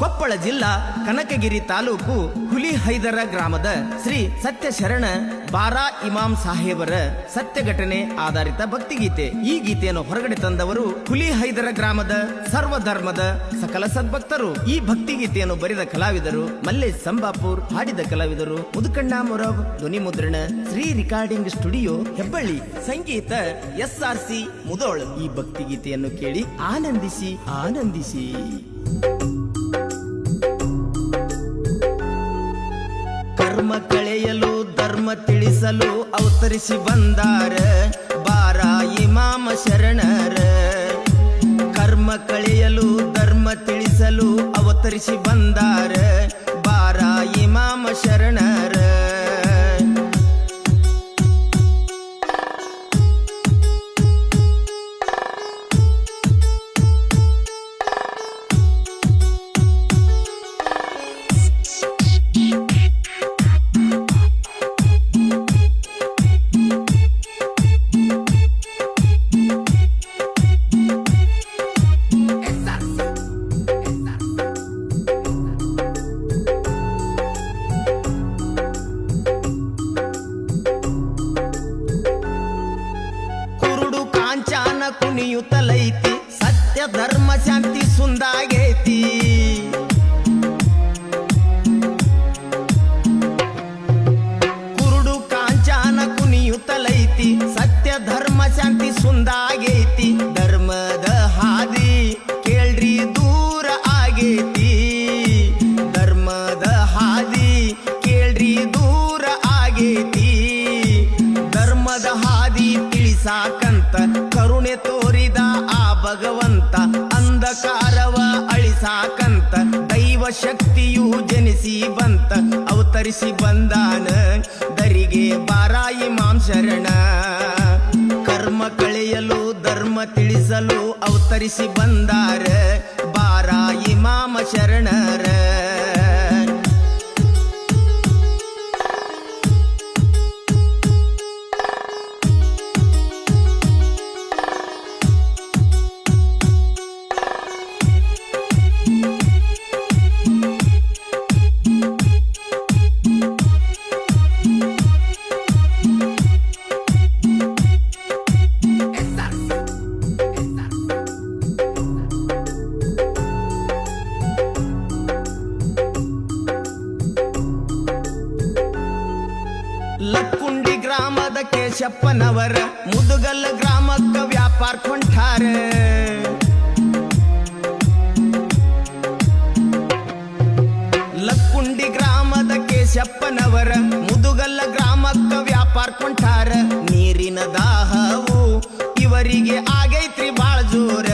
ಕೊಪ್ಪಳ ಜಿಲ್ಲಾ ಕನಕಗಿರಿ ತಾಲೂಕು ಹುಲಿಹೈದರ ಗ್ರಾಮದ ಶ್ರೀ ಸತ್ಯ ಶರಣ ಬಾರಾ ಇಮಾಮ್ ಸಾಹೇಬರ ಸತ್ಯ ಘಟನೆ ಆಧಾರಿತ ಭಕ್ತಿಗೀತೆ. ಈ ಗೀತೆಯನ್ನು ಹೊರಗಡೆ ತಂದವರು ಹುಲಿಹೈದರ ಗ್ರಾಮದ ಸರ್ವ ಧರ್ಮದ ಸಕಲ ಸದ್ಭಕ್ತರು. ಈ ಭಕ್ತಿಗೀತೆಯನ್ನು ಬರೆದ ಕಲಾವಿದರು ಮಲ್ಲೇಶ್ ಸಂಬಾಪುರ್, ಹಾಡಿದ ಕಲಾವಿದರು ಮುದುಕಣ್ಣ ಮೊರಬ್ ಧ್ವನಿ ಮುದ್ರಣ ಶ್ರೀ ರಿಕಾರ್ಡಿಂಗ್ ಸ್ಟುಡಿಯೋ, ಹೆಬ್ಬಳ್ಳಿ, ಸಂಗೀತ ಎಸ್ ಆರ್ ಸಿ ಮುದೋಳ್. ಈ ಭಕ್ತಿಗೀತೆಯನ್ನು ಕೇಳಿ ಆನಂದಿಸಿ ಆನಂದಿಸಿ. ಕರ್ಮ ಕಳೆಯಲು, ಧರ್ಮ ತಿಳಿಸಲು ಅವತರಿಸಿ ಬಂದಾರ. ಬಾರ ಇಮಾಮ ಶರಣರ. ಕರ್ಮ ಕಳೆಯಲು, ಧರ್ಮ ತಿಳಿಸಲು ಅವತರಿಸಿ ಬಂದಾರ. ಬಾರ ಇಮಾಮ ಶರಣರ. యుతలై ಶಕ್ತಿಯು ಜನಿಸಿ ಬಂತ, ಅವತರಿಸಿ ಬಂದಾನ. ದರಿಗೆ ಬಾರಾಯಿ ಮಾಂ ಶರಣ ಕರ್ಮ ಕಳೆಯಲು, ಧರ್ಮ ತಿಳಿಸಲು ಅವತರಿಸಿ ಬಂದಾರ. ಬಾರಾಯಿ ಮಾಮ ಶರಣರ. ಗ್ರಾಮದ ಮುದುಗಲ್ಲ ಮುದುಗಲ್ ಗ್ರಾಮಕ್ಕ ವ್ಯಾಪಾರ ಕೊಂಠಾರ ಲಕ್ಕುಂಡಿ ಗ್ರಾಮದ ಕೇಶಪ್ಪನವರ ಮುದುಗಲ್ಲ ಗ್ರಾಮಕ್ಕ ವ್ಯಾಪಾರ ಕೊಂಠಾರ ನೀರಿನ ದಾಹವು ಇವರಿಗೆ ಆಗೈತ್ರಿ ಬಾಳ ಜೋರ.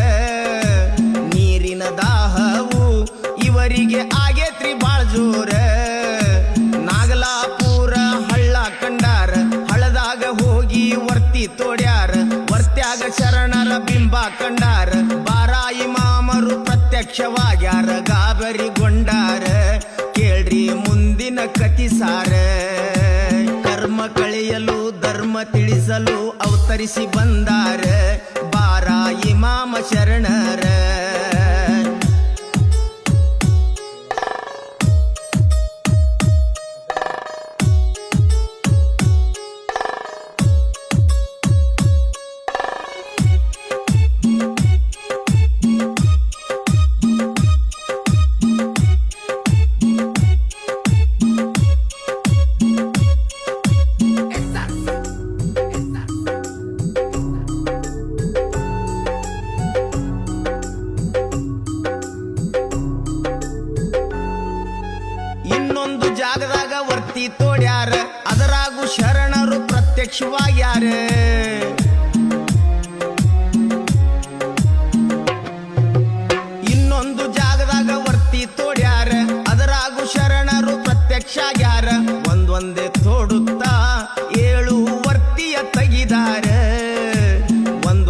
ನೀರಿನ ದಾಹವು ಇವರಿಗೆ ಆಗೈತ್ರಿ ಬಾಳ ಜೋರ. ನಾಗಲಾಪುರ ಹಳ್ಳ ಕಂಡಾರ. ತೋಡ್ಯಾರ. ವರ್ತ್ಯಾಗ ಶರಣರ ಬಿಂಬ ಕಂಡಾರ. ಬಾರಾಯಿ ಮಾಮರು ಪ್ರತ್ಯಕ್ಷವಾಗ್ಯಾರ. ಗಾಬರಿಗೊಂಡಾರ. ಕೇಳ್ರಿ ಮುಂದಿನ ಕತಿ ಸಾರ. ಕರ್ಮ ಕಳೆಯಲು, ಧರ್ಮ ತಿಳಿಸಲು ಅವತರಿಸಿ ಬಂದಾರ. ಬಾರಾಯಿ ಮಾಮ ಶರಣರ.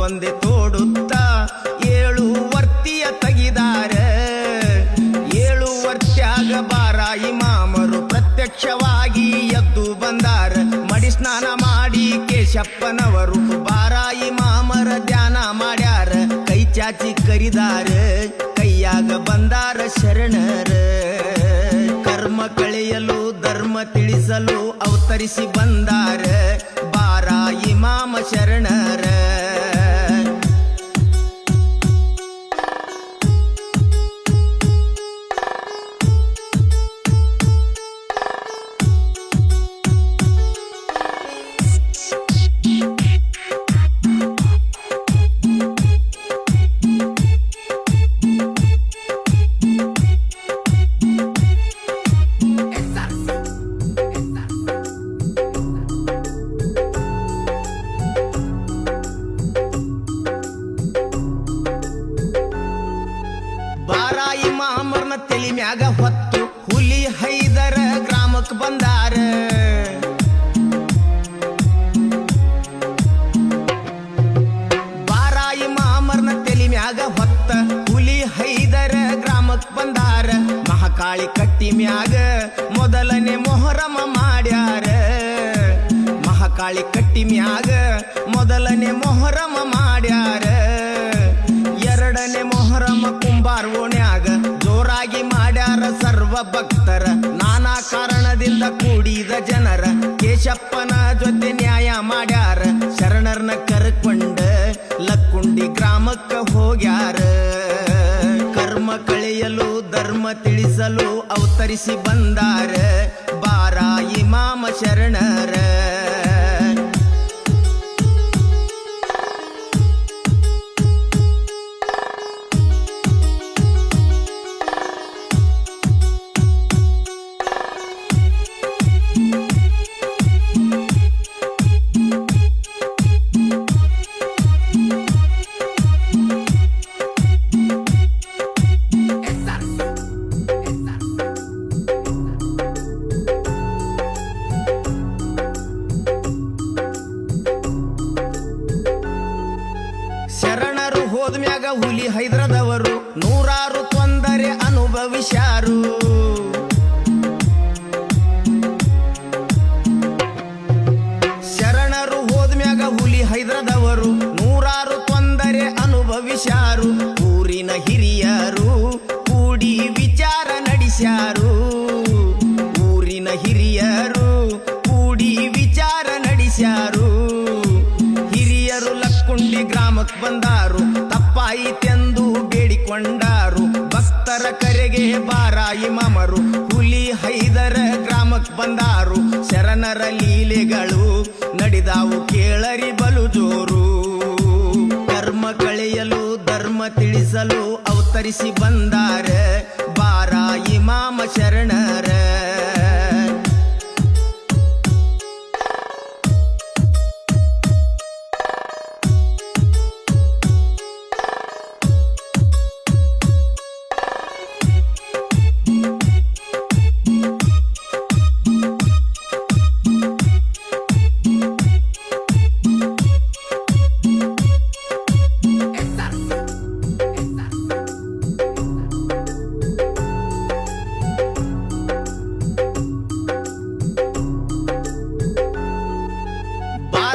ಒಂದೊಂದೇ ತೋಡುತ್ತಾ ಏಳು ವರ್ತಿಯ ತೆಗಿದಾರ. ಏಳು ವರ್ತ್ಯಾಗ ಬಾರಾಯಿ ಮಾಮರು ಪ್ರತ್ಯಕ್ಷವಾಗಿ ಎದ್ದು ಬಂದಾರ. ಮಡಿ ಸ್ನಾನ ಮಾಡಿ ಕೇಶಪ್ಪನವರು ಬಾರಾಯಿ ಮಾಮರ ಧ್ಯಾನ ಮಾಡ್ಯಾರ. ಕೈ ಚಾಚಿ ಕರಿದಾರ, ಕೈಯಾಗ ಬಂದಾರ ಶರಣರ. ಕರ್ಮ ಕಳೆಯಲು, ಧರ್ಮ ತಿಳಿಸಲು ಅವತರಿಸಿ ಬಂದಾರ. ಬಾರಾಯಿ ಮಾಮ ಶರಣರ. ಮಹಾಕಾಳಿ ಕಟ್ಟಿ ಮ್ಯಾಗ ಮೊದಲನೇ ಮೊಹರಮ ಮಾಡ್ಯಾರ. ಮಹಾಕಾಳಿ ಕಟ್ಟಿ ಮ್ಯಾಗ ಮೊದಲನೇ ಮೊಹರಮ ಮಾಡ್ಯಾರ. ಎರಡನೇ ಮೊಹರಮ ಕುಂಬಾರ್ ಓಣ್ಯಾಗ ಜೋರಾಗಿ ಮಾಡ್ಯಾರ ಸರ್ವ ಭಕ್ತರ ನಾನಾ ಕಾರಣದಿಂದ ಕೂಡಿದ ಜನರ ಕೇಶಪ್ಪನ ಜೊತೆ ನ್ಯಾಯ ಮಾಡ್ಯಾರ. ಶರಣರ್ನ ಕರ್ಕೊಂಡ ಲಕ್ಕುಂಡಿ ಗ್ರಾಮಕ್ಕ ಹೋಗ್ಯಾರ. ಕರ್ಮ ಕಳೆಯಲು ಧರ್ಮ ತಿಳಿಸಲು ಅವತರಿಸಿ ಬಂದಾರ. ಬಾರಾಯಿ ಮಾಮ ಶರಣರು. ನಡೆದಾವು ಕೇಳರಿ ಬಲು ಜೋರು ಕರ್ಮ ಕಳೆಯಲು ಧರ್ಮ ತಿಳಿಸಲು ಅವತರಿಸಿ ಬಂದಾರ. ಬಾರ ಮಾಮ ಶರಣರ.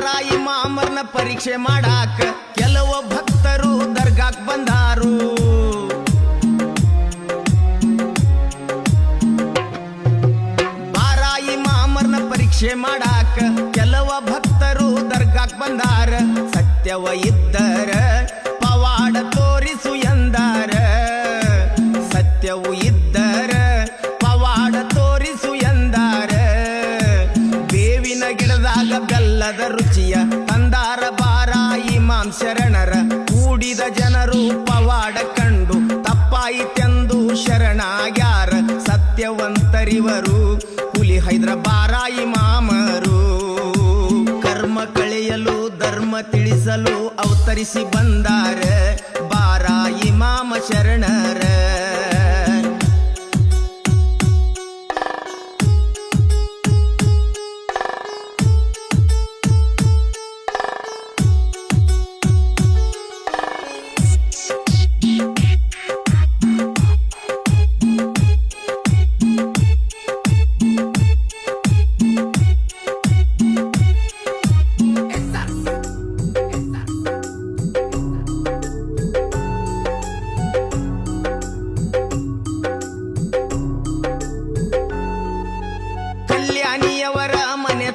ಬಾರಾಯಿ ಮಾಮರ್ನ ಪರೀಕ್ಷೆ ಮಾಡಾಕ ಕೆಲವು ಭಕ್ತರು ದರ್ಗಾಕ್ ಬಂದಾರು. ಬಾರಾಯಿ ಮಾಮರ್ನ ಪರೀಕ್ಷೆ ಮಾಡಾಕ ಕೆಲವ ಭಕ್ತರು ದರ್ಗಾಕ್ ಬಂದಾರ. ಸತ್ಯವ ಇದ್ದರ ಸತ್ಯವಂತರಿವರು ಹುಲಿ ಹೈದರಾಬಾರಾಯಿ ಮಾಮರು. ಕರ್ಮ ಕಳೆಯಲು ಧರ್ಮ ತಿಳಿಸಲು ಅವತರಿಸಿ ಬಂದಾರ ಬಾರಾಯಿ ಮಾಮ ಶರಣರ.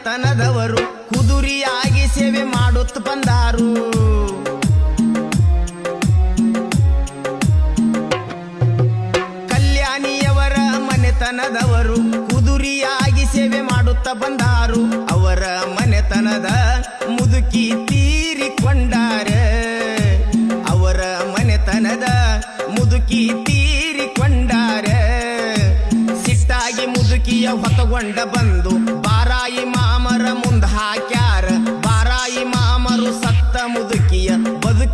ಮನೆತನದವರು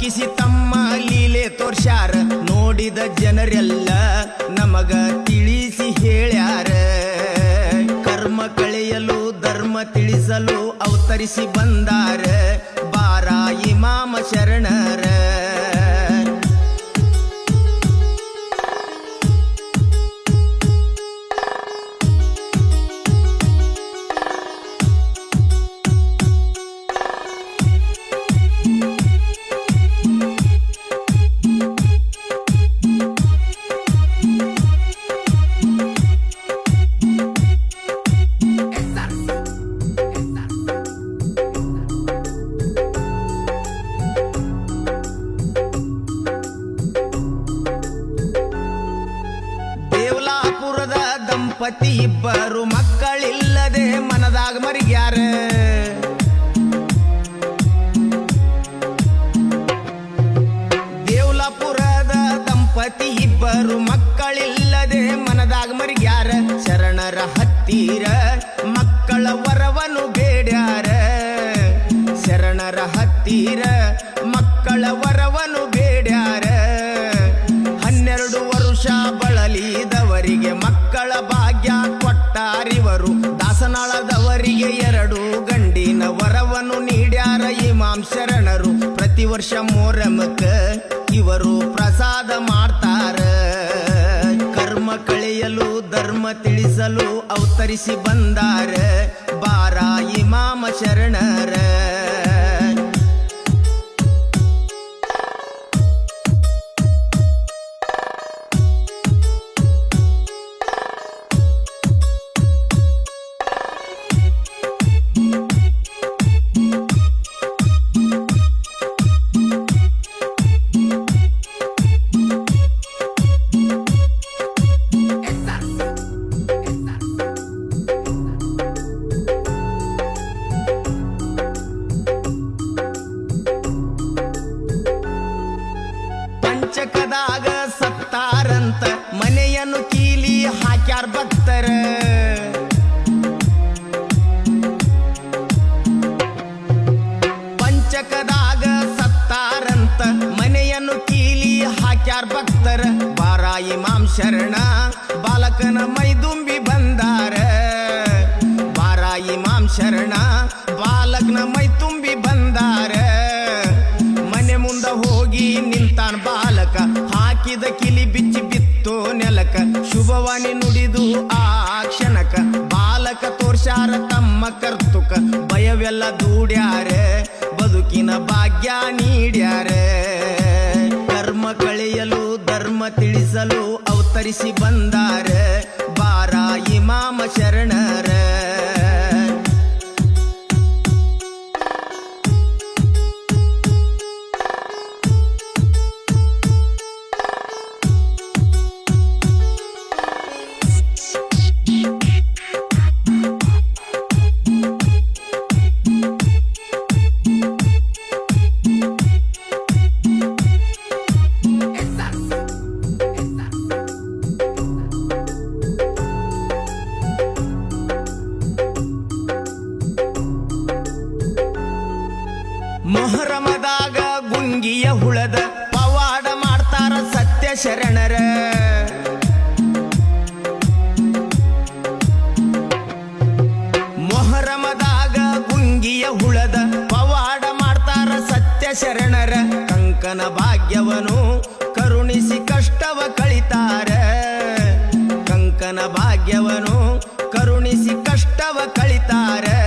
ಬದುಕಿಸಿ ತಮ್ಮ ಲೀಲೆ ತೋರ್ಸ್ಯಾರ. ನೋಡಿದ ಜನರೆಲ್ಲ ನಮಗ ತಿಳಿಸಿ ಹೇಳ್ಯಾರ. ಕರ್ಮ ಕಳೆಯಲು, ಧರ್ಮ ತಿಳಿಸಲು ಅವತರಿಸಿ ಬಂದಾರ. ಬಾರಾಯಿ ಮಾಮ ಶರಣರ. ವರ್ಷ ಮೋರಮಕ್ಕ ಇವರು ಪ್ರಸಾದ ಮಾಡ್ತಾರ. ಕರ್ಮ ಕಳೆಯಲು ಧರ್ಮ ತಿಳಿಸಲು ಅವತರಿಸಿ ಬಂದಾರ. ಬಾರಾಯಿ ಮಾಮ ಶರಣರ ಬಾಲಕನ ಮೈದುಂಬಿ ಬಂದಾರ. ಬಾರಾಯಿ ಮಾಂ ಶರಣ, ಬಾಲಕ್ನ ಮೈ ತುಂಬಿ ಬಂದಾರ. ಮನೆ ಮುಂದ ಹೋಗಿ ನಿಂತಾನ ಬಾಲಕ, ಹಾಕಿದ ಕಿಲಿ ಬಿಚ್ಚಿ ಬಿತ್ತು ನೆಲಕ. ಶುಭವಾಣಿ ನುಡಿದು ಆ ಕ್ಷಣಕ, ಬಾಲಕ ತೋರ್ಸಾರ ತಮ್ಮ ಕರ್ತುಕ. ಭಯವೆಲ್ಲ ದೂಡ್ಯಾರ, ಬದುಕಿನ ಭಾಗ್ಯ ನೀಡ್ಯಾರ. ಕರ್ಮ ಕಳೆಯಲು, ಧರ್ಮ ತಿಳಿಸಲು ಅವತರಿಸಿ ಬಂದಾರ ಬಾರ ಇಮಾಮ ಶರಣರ ಭಾಗ್ಯವನು ಕರುಣಿಸಿ ಕಷ್ಟವ ಕಳಿತಾರೆ. ಕಂಕನ ಭಾಗ್ಯವನು ಕರುಣಿಸಿ ಕಷ್ಟವ ಕಳಿತಾರೆ.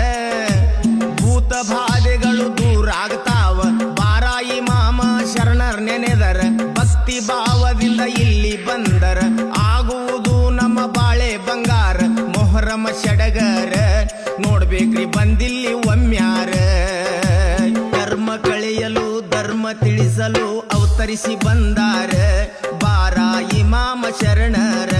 ಭೂತ ಬಾಧೆಗಳು ದೂರ ಆಗ್ತಾವ. ಬಾರಾಯಿ ಮಾಮ ಶರಣರ್ ನೆನೆದರ. ಭಕ್ತಿ ಭಾವದಿಂದ ಇಲ್ಲಿ ಬಂದರ. ಆಗುವುದು ನಮ್ಮ ಬಾಳೆ ಬಂಗಾರ. ಮೊಹರಮ ಶಡಗರ. ನೋಡ್ಬೇಕ್ರಿ ಬಂದಿಲ್ಲಿ ಒಮ್ಮ್ಯಾರ ಧರ್ಮ ಕಳೆಯಲು ಧರ್ಮ ತಿಳಿಸಲು ಅವತರಿಸಿ ಬಂದಾರ ಬಾರ ಇಮಾಮ ಶರಣರ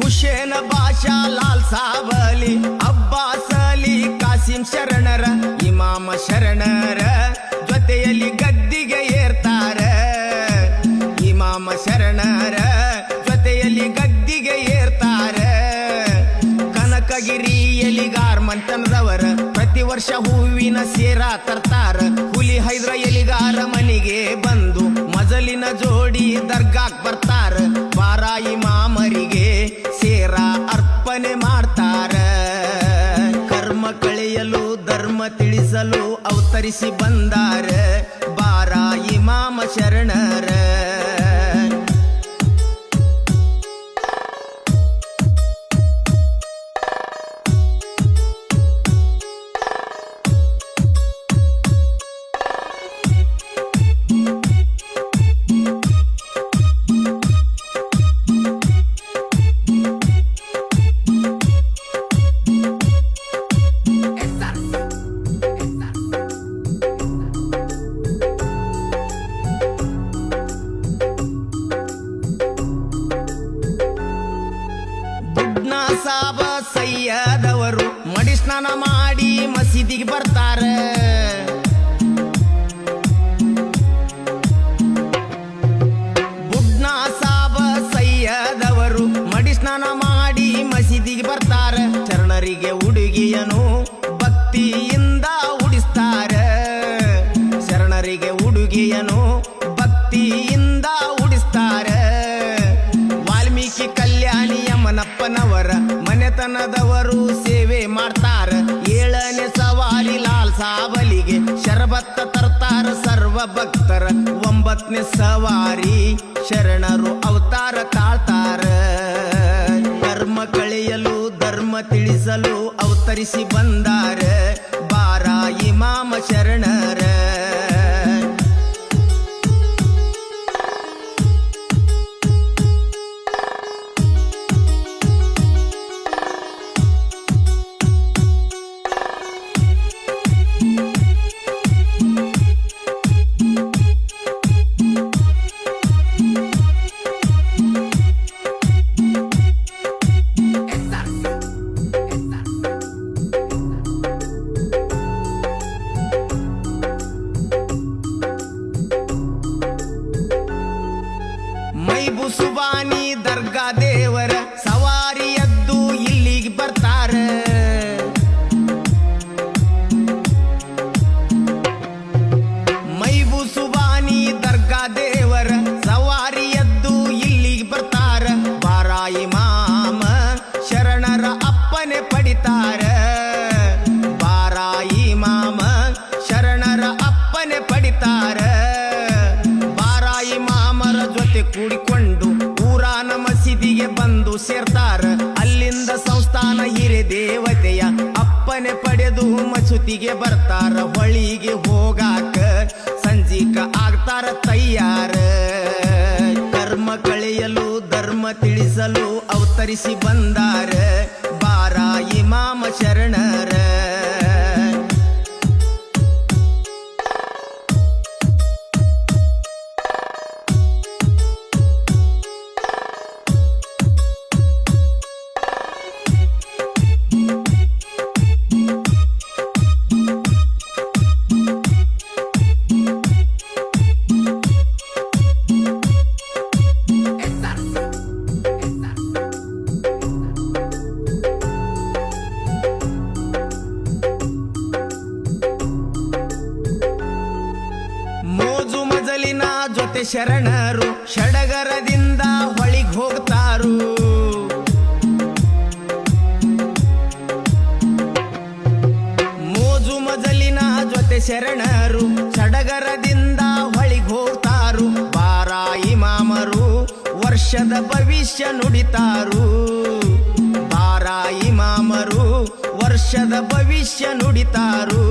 ಹುಷೇನ ಬಾಷಾ ಲಾಲ್ ಸಾಬಲಿ ಅಬ್ಬಾಸ್ ಅಲಿ ಕಾಸಿಂ ಶರಣರ, ಇಮಾಮ ಶರಣರ, ಜೊತೆಯಲ್ಲಿ ಗದ್ದಿಗೆ ಏರ್ತಾರ. ಇಮಾಮ ಶರಣರ, ಜೊತೆಯಲ್ಲಿ ಗದ್ದಿಗೆ ಏರ್ತಾರ. ಕನಕಗಿರಿಯಲ್ಲಿ ಗಾರ್ಮಂಟನದವರ ಪ್ರತಿ ವರ್ಷ ಹೂವಿನ ಸೇರ ತರ್ತಾರ. ಹುಲಿ ಹೈದ್ರ ಎಲಿಗಾರ ಮನೆಗೆ ಬಂದು ಮಜಲಿನ ಜೋಡಿ ದರ್ಗಾಕ್ ಬರ್ತಾರ. ಬಾರಾಯಿ ಮಾಮರಿಗೆ ಸೇರ ಅರ್ಪಣೆ ಮಾಡ್ತಾರ. ಕರ್ಮ ಕಳೆಯಲು, ಧರ್ಮ ತಿಳಿಸಲು ಅವತರಿಸಿ ಬಂದಾರ. ಬಾರಾಯಿ ಮಾಮ ಶರಣರ ಸಾಬ ಸೈಯದವರು ಮಡಿ ಸ್ನಾನ ಮಾಡಿ ಮಸೀದಿಗೆ ಬರ್ತಾರ. ಬುಡ್ನ ಸಾಬ ಸೈಯದವರು ಮಡಿ ಸ್ನಾನ ಮಾಡಿ ಮಸೀದಿಗೆ ಬರ್ತಾರ. ಚರಣರಿಗೆ ಉಡುಗಿಯನು ಭಕ್ತರ ಒಂಬತ್ತನೇ ಸವಾರಿ. ಶರಣರು ಅವತಾರ ತಾಳ್ತಾರ. ಧರ್ಮ ಕಳೆಯಲು, ಧರ್ಮ ತಿಳಿಸಲು ಅವತರಿಸಿ ಬಂದಾರ. ಬಾರಾಯಿ ಮಾಮ ಶರಣರ ಬಂದು ಸೇರ್ತಾರ. ಅಲ್ಲಿಂದ ಸಂಸ್ಥಾನ ಹಿರೇ ದೇವತೆಯ ಅಪ್ಪನೆ ಪಡೆದು ಮಸೂತಿಗೆ ಬರ್ತಾರ. ಹೊಳಿಗೆ ಹೋಗಾಕ ಸಂಜಿಕ ಆಗ್ತಾರ ತಯ್ಯಾರ ಕರ್ಮ ಕಳೆಯಲು, ಧರ್ಮ ತಿಳಿಸಲು ಅವತರಿಸಿ ಬಂದಾರ. ಬಾರಾಯಿ ಮಾಮ ಶರಣರ ಶರಣರು. ವರ್ಷದ ಭವಿಷ್ಯ ನುಡಿತಾರು.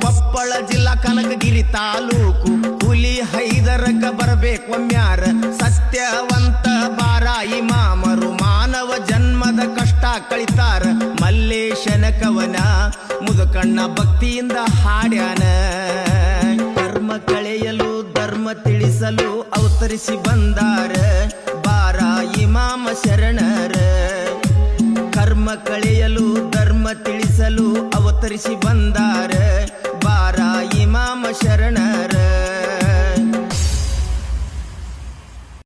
ಕೊಪ್ಪಳ ಜಿಲ್ಲಾ ಕನಕಗಿರಿ ತಾಲೂಕು. ಹುಲಿ ಹೈದರಕ ಬರಬೇಕು ಬರ್ಬೇಕೊಮ್ಯಾರ ಸತ್ಯವಂತ ಬಾರಾಯಿ ಮಾಮರು. ಮಾನವ ಜನ್ಮದ ಕಷ್ಟ ಕಳಿತಾರ. ಮಲ್ಲೇಶನ ಕವನ ಮುದುಕಣ್ಣ ಭಕ್ತಿಯಿಂದ ಹಾಡ್ಯಾನ. ಕರ್ಮ ಕಳೆಯಲು, ಧರ್ಮ ತಿಳಿಸಲು ಅವತರಿಸಿ ಬಂದಾರ. ಬಾರಾಯಿ ಮಾಮ ಶರಣರ. ಕರ್ಮ ಕಳೆಯಲು ತಿಳಿಸಲು ಅವತರಿಸಿ ಬಂದಾರೆ. ಬಾರಾಯಿ ಮಾಮ ಶರಣ